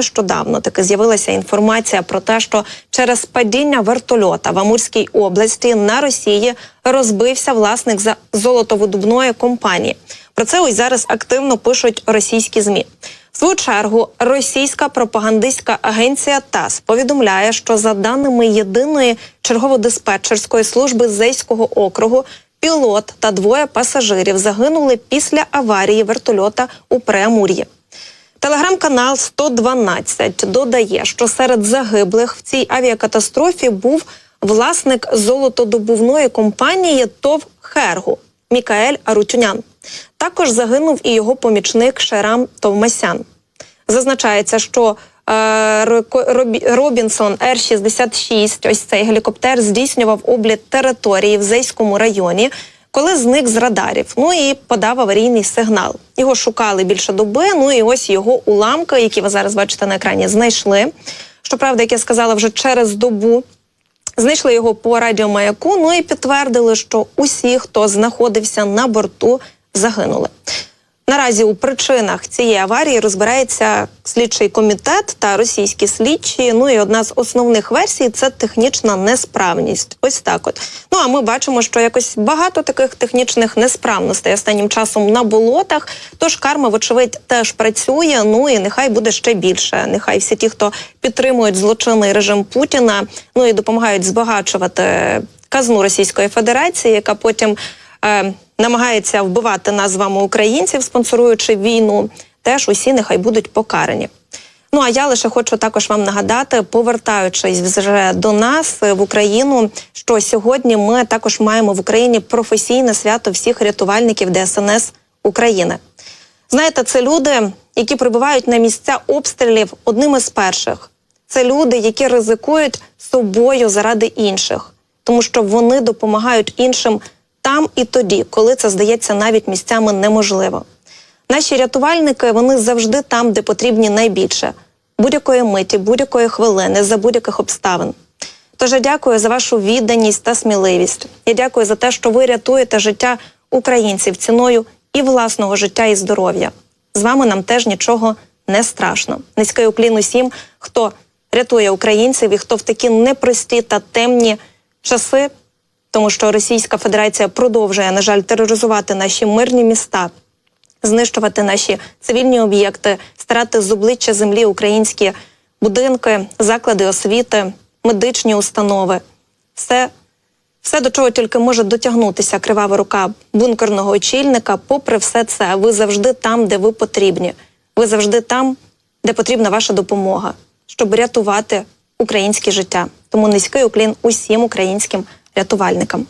нещодавно таки з'явилася інформація про те, що через падіння вертольота в Амурській області на Росії розбився власник за золотовидобної компанії. Про це ось зараз активно пишуть російські змі. В свою чергу російська пропагандистська агенція ТАСС повідомляє, що за даними єдиної чергово-диспетчерської служби Зейського округу, пілот та двоє пасажирів загинули після аварії вертольота у Преамур'ї. Телеграм-канал 112 додає, що серед загиблих в цій авіакатастрофі був власник золотодобувної компанії ТОВ Хергу Мікаель Арутюнян. Також загинув і його помічник Шерам Товмасян. Зазначається, що е, Робінсон Р-66, ось цей гелікоптер, здійснював обліт території в Зейському районі, коли зник з радарів. Ну і подав аварійний сигнал. Його шукали більше доби. Ну і ось його уламки, які ви зараз бачите на екрані, знайшли. Щоправда, як я сказала, вже через добу. Знайшли його по радіомаяку, ну і підтвердили, що усі, хто знаходився на борту, загинули. Наразі у причинах цієї аварії розбирається слідчий комітет та російські слідчі. Ну і одна з основних версій це технічна несправність. Ось так. От ну а ми бачимо, що якось багато таких технічних несправностей останнім часом на болотах. Тож карма, вочевидь, теж працює. Ну і нехай буде ще більше. Нехай всі ті, хто підтримують злочинний режим Путіна, ну і допомагають збагачувати казну Російської Федерації, яка потім е, намагається вбивати нас з вами українців, спонсоруючи війну, теж усі нехай будуть покарані. Ну а я лише хочу також вам нагадати, повертаючись вже до нас е, в Україну, що сьогодні ми також маємо в Україні професійне свято всіх рятувальників ДСНС України. Знаєте, це люди, які прибувають на місця обстрілів одними з перших. Це люди, які ризикують собою заради інших, тому що вони допомагають іншим там і тоді, коли це здається навіть місцями неможливо. Наші рятувальники вони завжди там, де потрібні найбільше будь-якої миті, будь-якої хвилини, за будь-яких обставин. Тож я дякую за вашу відданість та сміливість. Я дякую за те, що ви рятуєте життя українців ціною і власного життя і здоров'я. З вами нам теж нічого не страшно. Низький уклін усім, хто рятує українців і хто в такі непрості та темні часи, тому що Російська Федерація продовжує, на жаль, тероризувати наші мирні міста, знищувати наші цивільні об'єкти, старати з обличчя землі українські будинки, заклади освіти, медичні установи. Все, все, до чого тільки може дотягнутися кривава рука бункерного очільника. Попри все це, ви завжди там, де ви потрібні. Ви завжди там, де потрібна ваша допомога, щоб рятувати українське життя. Тому низький уклін усім українським рятувальникам.